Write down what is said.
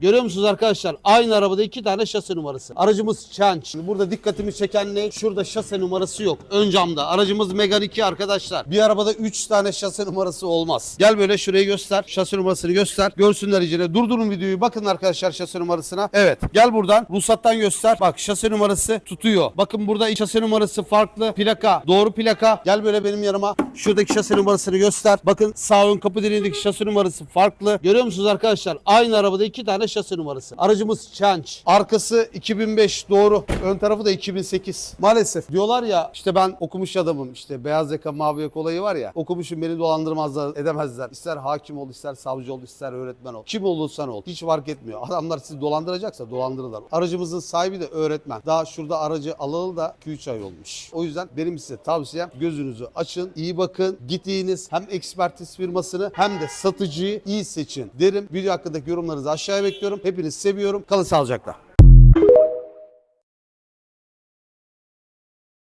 Görüyor musunuz arkadaşlar? Aynı arabada iki tane şase numarası. Aracımız Change. Şimdi burada dikkatimi çeken ne? Şurada şase numarası yok. Ön camda. Aracımız Megane 2 arkadaşlar. Bir arabada 3 tane şase numarası olmaz. Gel böyle şurayı göster. Şase numarasını göster. Görsünler icine. Durdurun videoyu. Bakın arkadaşlar şase numarasına. Evet. Gel buradan. Ruhsattan göster. Bak şase numarası tutuyor. Bakın burada şase numarası farklı. Plaka. Doğru plaka. Gel böyle benim yanıma. Şuradaki şase numarasını göster. Bakın sağ ön kapı direğindeki şase numarası farklı. Görüyor musunuz arkadaşlar? Aynı arabada iki tane şase numarası. Aracımız Change. Arkası 2005 doğru. Ön tarafı da 2008. Maalesef diyorlar ya işte ben okumuş adamım işte beyaz yaka mavi yaka olayı var ya okumuşum beni dolandırmazlar edemezler. İster hakim ol ister savcı ol ister öğretmen ol. Kim olursan ol. Hiç fark etmiyor. Adamlar sizi dolandıracaksa dolandırırlar. Aracımızın sahibi de öğretmen. Daha şurada aracı alalı da 2-3 ay olmuş. O yüzden benim size tavsiyem gözünüzü açın. iyi bakın. Gittiğiniz hem ekspertiz firmasını hem de satıcıyı iyi seçin derim. Video hakkındaki yorumlarınızı aşağıya bekliyorum. Hepinizi seviyorum. Kalın sağlıcakla.